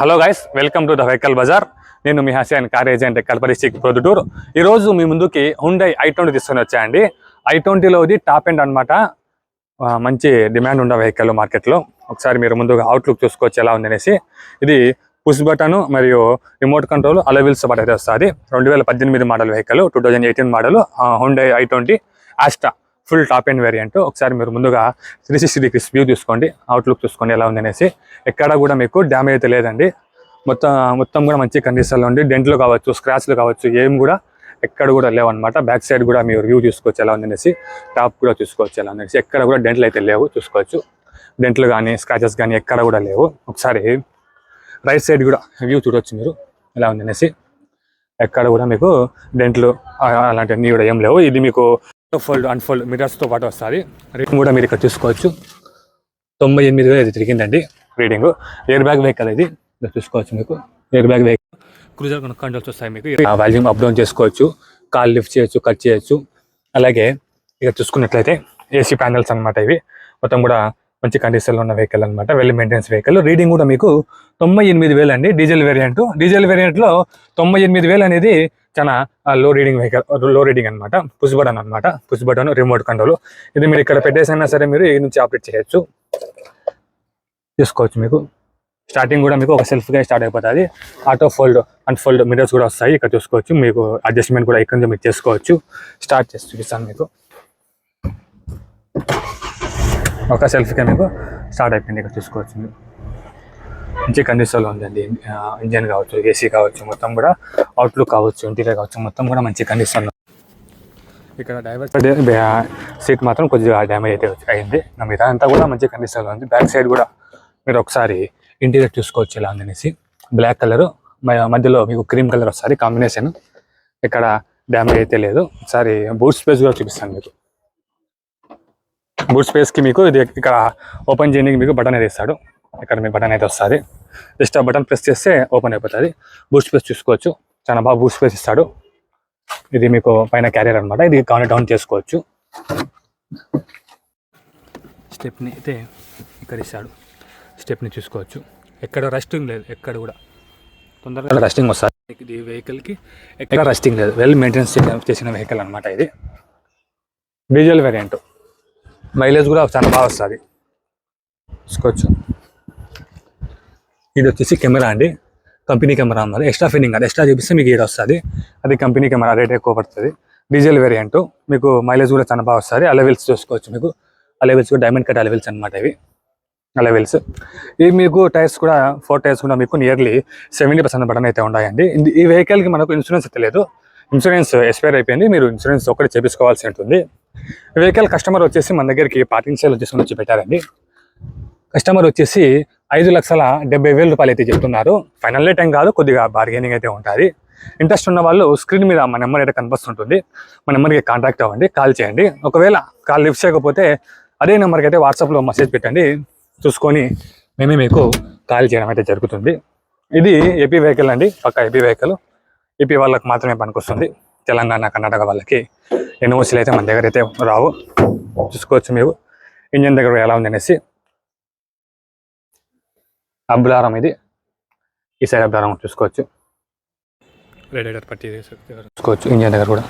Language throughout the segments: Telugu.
Hello guys welcome to the vehicle Bazaar నేను మీ and car agent Kadapa district ఈరోజు మీ ముందుకి హుండై ఐ ట్వంటీ తీసుకొని వచ్చాయండి. ఐ ట్వంటీలోది టాప్ ఎండ్ అనమాట మంచి డిమాండ్ ఉన్న వెహికల్ మార్కెట్లో ఒకసారి మీరు ముందుగా అవుట్లుక్ చూసుకోవచ్చు ఎలా ఉందనేసి. ఇది పుష్ బటన్ మరియు రిమోట్ కంట్రోల్ అలవిల్స్ పాటు అయితే వస్తుంది. రెండు వేల పద్దెనిమిది model vehicle two thousand eighteen model Hyundai I twenty Asta full top end variant ఒకసారి మీరు ముందుగా త్రీ సిక్స్టీ డిగ్రీస్ వ్యూ చూసుకోండి అవుట్లుక్ చూసుకోండి ఎలా ఉందనేసి. ఎక్కడ కూడా మీకు డ్యామేజ్ అయితే లేదండి. మొత్తం మొత్తం కూడా మంచి కండిషన్లో ఉంది డెంట్లు కావచ్చు స్క్రాచ్లు కావచ్చు ఏం కూడా ఎక్కడ కూడా లేవన్నమాట. బ్యాక్ సైడ్ కూడా మీరు వ్యూ చూసుకోవచ్చు ఎలా ఉందనేసి టాప్ కూడా చూసుకోవచ్చు ఎలా ఉందనేసి. అనేసి ఎక్కడ కూడా డెంట్లు అయితే లేవు చూసుకోవచ్చు. డెంట్లు కానీ స్క్రాచెస్ కానీ ఎక్కడ కూడా లేవు. ఒకసారి రైట్ సైడ్ కూడా వ్యూ చూడొచ్చు మీరు ఎలా ఉంది అనేసి ఎక్కడ కూడా మీకు డెంట్లు అలాంటివన్నీ కూడా ఏం లేవు. ఇది మీకు ఫోల్డ్ అన్ఫోల్డ్ మిరర్స్తో పాటు వస్తుంది. రేటింగ్ కూడా మీరు ఇక్కడ చూసుకోవచ్చు. తొంభై ఎనిమిది వేలు ఇది తిరిగిందండి. రీడింగ్ ఎయిర్ బ్యాగ్ వెహికల్ ఇది. చూసుకోవచ్చు మీకు. Air bag vehicle cruiser controls వస్తాయి మీకు. వాల్యూమ్ అప్ డౌన్ చేసుకోవచ్చు. కాల్ లిఫ్ట్ చేయొచ్చు కట్ చేయొచ్చు. అలాగే ఇక్కడ చూసుకున్నట్లయితే ఏసీ ప్యానల్స్ అన్నమాట ఇవి. మొత్తం కూడా మంచి కండిషన్లో ఉన్న వెహికల్ అనమాట వెల్ మెయింటెనెన్స్ వెహికల్ రీడింగ్ కూడా మీకు తొంభై ఎనిమిది వేలు అండి. డీజిల్ వేరియంట్ డీజిల్ వేరియంట్లో తొంభై ఎనిమిది వేలు అనేది చాలా లో రీడింగ్ వెహికల్లో రీడింగ్ అనమాట పుష్ బటన్ అనమాట పుష్ బటన్ రిమోట్ కంట్రోల్ ఇది మీరు ఇక్కడ పెట్టేసైనా సరే మీరు ఈ నుంచి ఆపరేట్ చేయొచ్చు. చూసుకోవచ్చు మీకు. స్టార్టింగ్ కూడా మీకు ఒక సెల్ఫ్గా స్టార్ట్ అయిపోతుంది. ఆటో ఫోల్డ్ అన్ఫోల్డ్ మిరర్స్ కూడా వస్తాయి. ఇక్కడ చూసుకోవచ్చు. మీకు అడ్జస్ట్మెంట్ కూడా ఇక్కడ నుంచి మీరు చేసుకోవచ్చు. స్టార్ట్ చేసి చూపిస్తాను మీకు. ఒక సెల్ఫ్గా మీకు స్టార్ట్ అయిపోయింది. ఇక్కడ చూసుకోవచ్చు. మీరు మంచి కండిషన్లో ఉందండి. ఇంజన్ కావచ్చు ఏసీ కావచ్చు మొత్తం కూడా అవుట్లుక్ కావచ్చు ఇంటీరియర్ కావచ్చు మొత్తం కూడా మంచి కండిషన్లో ఇక్కడ డ్రైవర్ సీట్ మాత్రం కొద్దిగా డ్యామేజ్ అయితే అయింది. నా మీద అంతా కూడా మంచి కండిషన్లో ఉంది. బ్యాక్ సైడ్ కూడా మీరు ఒకసారి ఇంటీరియర్ చూసుకోవచ్చు ఇలా ఉందనేసి. బ్లాక్ కలరు మధ్యలో మీకు క్రీమ్ కలర్ ఒకసారి కాంబినేషన్ ఇక్కడ డ్యామేజ్ అయితే లేదు. ఒకసారి బూట్ స్పేస్ కూడా చూపిస్తాను మీకు. బూట్ స్పేస్కి మీకు ఇది ఇక్కడ ఓపెన్ చేయడానికి మీకు బటన్ అయితే ఇస్తాడు. ఇక్కడ మీ బటన్ అయితే వస్తుంది. జస్ట్ ఆ బటన్ ప్రెస్ చేస్తే ఓపెన్ అయిపోతుంది. బూట్ స్పేస్ చూసుకోవచ్చు. చాలా బాగా బూట్ స్పేస్ ఇస్తాడు. ఇది మీకు పైన క్యారియర్ అనమాట ఇది కౌంట్ డౌన్ చేసుకోవచ్చు. స్టెప్ని అయితే ఇక్కడ ఇస్తాడు. స్టెప్ని చూసుకోవచ్చు. ఎక్కడ రస్టింగ్ లేదు. ఎక్కడ కూడా. తొందరగా రస్టింగ్ వస్తుంది? ఇది వెహికల్కి. ఎక్కడ రస్టింగ్ లేదు. వెల్ మెయింటెనెన్స్ చేసిన వెహికల్ అనమాట ఇది. డీజిల్ వేరియంట్ మైలేజ్ కూడా చాలా బాగా వస్తుంది. చూసుకోవచ్చు. ఇది వచ్చేసి కెమెరా అండి. కంపెనీ కెమెరా అన్నారు ఎక్స్ట్రా ఫిన్నింగ్ అది. ఎక్స్ట్రా చూపిస్తే మీకు ఇది వస్తుంది. అది కంపెనీ కెమెరా రేట్ ఎక్కువ పడుతుంది. డీజిల్ వేరియంట్ మీకు మైలేజ్ కూడా చాలా బాగా వస్తుంది. అలెవెల్స్ చూసుకోవచ్చు మీకు. అలెవెల్స్ కూడా డైమండ్ కట్ అలెవెల్స్ అనమాట ఇవి. అలెవెల్స్ ఇవి మీకు టైర్స్ కూడా ఫోర్ టైర్స్ కూడా మీకు నియర్లీ సెవెంటీ పర్సెంట్ బటన్ అయితే ఉన్నాయండి. ఈ వెహికల్కి మనకు ఇన్సూరెన్స్ అయితే లేదు. ఇన్సూరెన్స్ ఎక్స్పైర్ అయిపోయింది. మీరు ఇన్సూరెన్స్ ఒకటి చేపించుకోవాల్సి ఉంటుంది. వెహికల్ కస్టమర్ వచ్చేసి మన దగ్గరికి పార్కింగ్ సేల్ వచ్చేసి వచ్చి పెట్టారండి. కస్టమర్ వచ్చేసి ఐదు లక్షల డెబ్బై వేల రూపాయలు అయితే చెప్తున్నారు. ఫైనల్ రేట్ ఏం కాదు కొద్దిగా బార్గెనింగ్ అయితే ఉంటుంది. ఇంట్రెస్ట్ ఉన్న వాళ్ళు స్క్రీన్ మీద మా నెంబర్ అయితే కనిపిస్తుంటుంది. మా నెంబర్కి కాంటాక్ట్ అవ్వండి కాల్ చేయండి. ఒకవేళ కాల్ లిఫ్ట్ చేయకపోతే అదే నెంబర్కి అయితే వాట్సాప్లో మెసేజ్ పెట్టండి. చూసుకొని మేమే మీకు కాల్ చేయడం అయితే జరుగుతుంది. ఇది ఏపీ వెహికల్ అండి పక్క ఏపీ వెహికల్ ఏపీ వాళ్ళకి మాత్రమే పనికొస్తుంది. తెలంగాణ కర్ణాటక వాళ్ళకి ఎన్ఓసీలు అయితే మన దగ్గర అయితే రావు. చూసుకోవచ్చు మీరు. ఇంజన్ దగ్గర ఎలా ఉంది అనేసి అబ్లారం ఇది. ఈ సైడ్ అబ్లారం చూసుకోవచ్చు. రేడియేటర్ పట్టి చూసుకోవచ్చు. ఇంజన్ దగ్గర కూడా.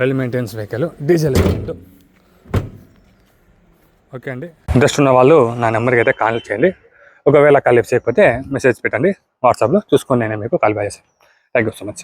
Well maintenance vehicle diesel vehicle. Okay అండి. ఇంట్రెస్ట్ ఉన్న వాళ్ళు నా నెంబర్కి అయితే కాల్ చేయండి. ఒకవేళ కాల్ లిఫ్ట్ చేయకపోతే మెసేజ్ పెట్టండి వాట్సాప్లో చూసుకొని నేను మీకు కాల్ బ్యాక్ చేస్తాను. Thank you so much